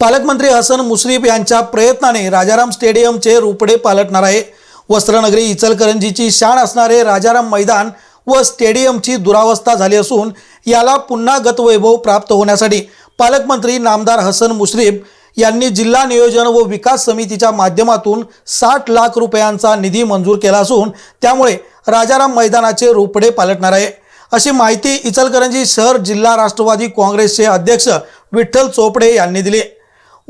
पालकमंत्री हसन मुश्रीफ यांच्या प्रयत्नाने राजाराम स्टेडियमचे रूपडे पालटणार आहे. वस्त्रनगरी इचलकरंजीची शान असणारे राजाराम मैदान व स्टेडियमची दुरावस्था झाली असून याला पुन्हा गतवैभव प्राप्त होण्यासाठी पालकमंत्री नामदार हसन मुश्रीफ यांनी जिल्हा नियोजन व विकास समितीच्या माध्यमातून साठ लाख रुपयांचा निधी मंजूर केला असून त्यामुळे राजाराम मैदानाचे रोपडे पालटणार आहे. अशी माहिती इचलकरंजी शहर जिल्हा राष्ट्रवादी काँग्रेसचे अध्यक्ष विठ्ठल चोपडे यांनी दिली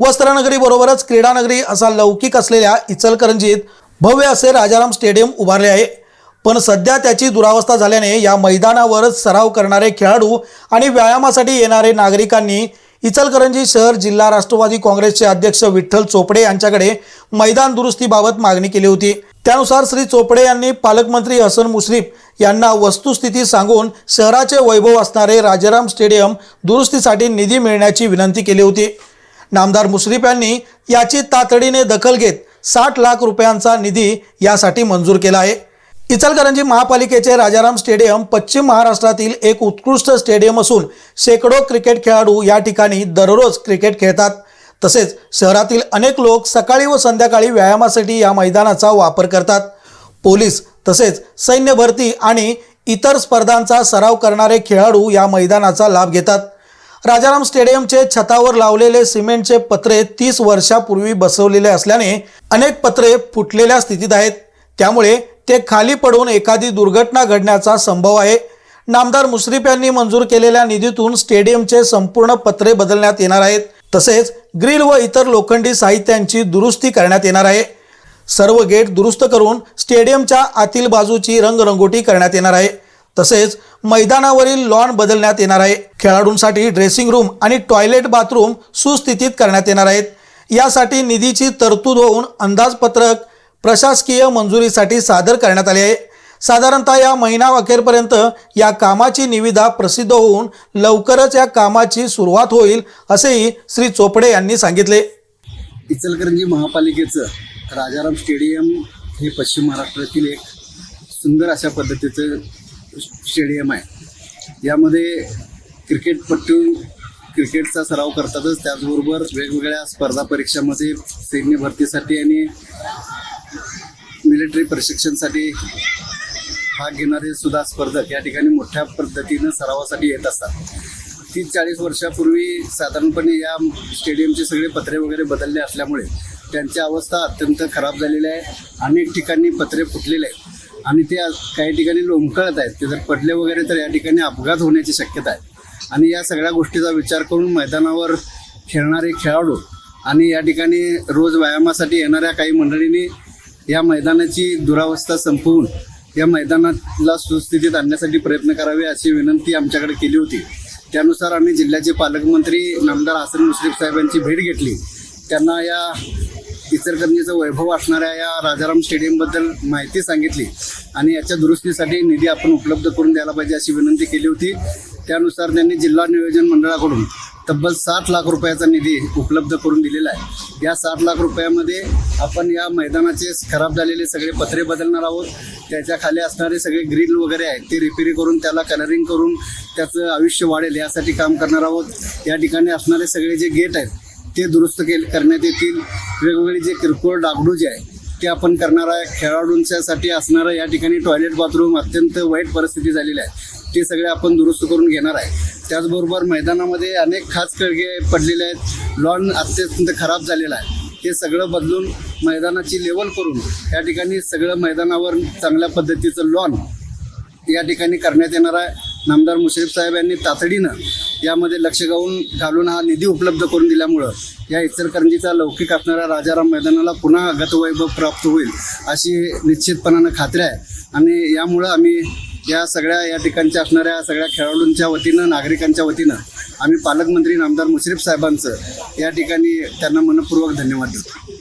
वस्त्रनगरीबरोबरच क्रीडानगरी असा लौकिक असलेल्या इचलकरंजीत भव्य असे राजाराम स्टेडियम उभारले आहे. पण सध्या त्याची दुरावस्था झाल्याने या मैदानावरच सराव करणारे खेळाडू आणि व्यायामासाठी येणारे नागरिकांनी इचलकरंजी शहर जिल्हा राष्ट्रवादी काँग्रेसचे अध्यक्ष विठ्ठल चोपडे यांच्याकडे मैदान दुरुस्तीबाबत मागणी केली होती. त्यानुसार श्री चोपडे यांनी पालकमंत्री हसन मुश्रीफ यांना वस्तुस्थिती सांगून शहराचे वैभव असणारे राजाराम स्टेडियम दुरुस्तीसाठी निधी मिळण्याची विनंती केली होती. नामदार मुश्रीफ यांनी याची तातडीने दखल घेत साठ लाख रुपयांचा निधी यासाठी मंजूर केला आहे. इचलकरंजी महापालिकेचे राजाराम स्टेडियम पश्चिम महाराष्ट्रातील एक उत्कृष्ट स्टेडियम असून शेकडो क्रिकेट खेळाडू या ठिकाणी दररोज क्रिकेट खेळतात. तसेच शहरातील अनेक लोक सकाळी व संध्याकाळी व्यायामासाठी या मैदानाचा वापर करतात. पोलीस तसेच सैन्य भरती आणि इतर स्पर्धांचा सराव करणारे खेळाडू या मैदानाचा लाभ घेतात. राजाराम स्टेडियमचे छतावर लावलेले सिमेंटचे पत्रे तीस वर्षापूर्वी बसवलेले असल्याने अनेक पत्रे फुटलेल्या स्थितीत आहेत. त्यामुळे ते खाली पडून एखादी दुर्घटना घडण्याचा संभव आहे. नामदार मुश्रीफ यांनी मंजूर केलेल्या निधीतून स्टेडियमचे संपूर्ण पत्रे बदलण्यात येणार आहेत. तसेच ग्रिल व इतर लोखंडी साहित्यांची दुरुस्ती करण्यात येणार आहे. सर्व गेट दुरुस्त करून स्टेडियमच्या आतील बाजूची रंगरंगोटी करण्यात येणार आहे. तसेच मैदानावरील लॉन बदलण्यात येणार आहे. खेळाडूंसाठी ड्रेसिंग रूम आणि टॉयलेट बाथरूम सुस्थितीत करण्यात येणार आहेत. यासाठी निधीची तरतूद होऊन अंदाजपत्रक प्रशासकीय मंजुरीसाठी सादर करण्यात आले आहे. साधारणतः या महिना अखेरपर्यंत या कामाची निविदा प्रसिद्ध होऊन लवकरच या कामाची सुरुवात होईल असेही श्री चोपडे यांनी सांगितले. इचलकरंजी महापालिकेचं राजाराम स्टेडियम हे पश्चिम महाराष्ट्रातील एक सुंदर अशा पद्धतीचं स्टेडियम आहे. यामध्ये क्रिकेटपट्टू क्रिकेटचा सराव करतातच. त्याचबरोबर वेगवेगळ्या स्पर्धा परीक्षामध्ये सैन्य भरतीसाठी आणि मिलिटरी प्रशिक्षणसाठी भाग घेणारे सुद्धा स्पर्धक या ठिकाणी मोठ्या पद्धतीनं सरावासाठी येत असतात. तीस चाळीस वर्षापूर्वी साधारणपणे या स्टेडियमचे सगळे पत्रे वगैरे बदलले असल्यामुळे त्यांची अवस्था अत्यंत खराब झालेली आहे. अनेक ठिकाणी पत्रे फुटलेले आहेत. आणि ते काही ठिकाणी लोंबकळत आहेत. ते जर पडले वगैरे तर या ठिकाणी अपघात होण्याची शक्यता आहे. आणि या सगळ्या गोष्टीचा विचार करून मैदानावर खेळणारे खेळाडू आणि या ठिकाणी रोज व्यायामासाठी येणाऱ्या काही मंडळींनी या मैदानाची दुरावस्था संपवून या मैदानाला सुस्थितीत आणण्यासाठी प्रयत्न करावे अशी विनंती आमच्याकडे केली होती. त्यानुसार आम्ही जिल्ह्याचे पालकमंत्री नामदार हसन मुश्रीफ साहेब यांची भेट घेतली. त्यांना या इचलकरंजीचं वैभव असणाऱ्या या राजाराम स्टेडियमबद्दल माहिती सांगितली. आणि याच्या दुरुस्तीसाठी निधी आपण उपलब्ध करून द्यायला पाहिजे अशी विनंती केली होती. त्यानुसार त्यांनी जिल्हा नियोजन मंडळाकडून तब्बल साठ लाख रुपयाचा निधी उपलब्ध करून दिलेला आहे. या साठ लाख रुपयामध्ये आपण या मैदानाचे खराब झालेले सगळे पत्रे बदलणार आहोत. त्याच्याखाली असणारे सगळे ग्रिल वगैरे आहेत ते रिपेरी करून त्याला कलरिंग करून त्याचं आयुष्य वाढेल यासाठी काम करणार आहोत. या ठिकाणी असणारे सगळे जे गेट आहेत ते दुरुस्त केले करण्यात येतील. वेगवेगळे जे किरकोळ डागडू जे आहे ते आपण करणार आहे. खेळाडूंच्यासाठी असणारं या ठिकाणी टॉयलेट बाथरूम अत्यंत वाईट परिस्थिती झालेली आहे. ते सगळे आपण दुरुस्त करून घेणार आहे. त्याचबरोबर मैदानामध्ये अनेक खास खळगे पडलेले आहेत. लॉन अत्यंत खराब झालेला आहे. ते सगळं बदलून मैदानाची लेवल करून या ठिकाणी सगळं मैदानावर चांगल्या पद्धतीचं लॉन या ठिकाणी करण्यात येणार आहे. नामदार मुश्रीफ साहेब यांनी तातडीनं यामध्ये लक्ष गावून घालून हा निधी उपलब्ध करून दिल्यामुळं या इचलकरंजीचा लौकिक असणाऱ्या राजाराम मैदानाला पुन्हा गतवैभव प्राप्त होईल अशी निश्चितपणानं खात्री आहे. आणि यामुळं आम्ही या सगळ्या या ठिकाणच्या असणाऱ्या सगळ्या खेळाडूंच्या वतीनं नागरिकांच्या वतीनं आम्ही पालकमंत्री नामदार मुश्रीफ साहेबांचं या ठिकाणी त्यांना मनपूर्वक धन्यवाद देतो.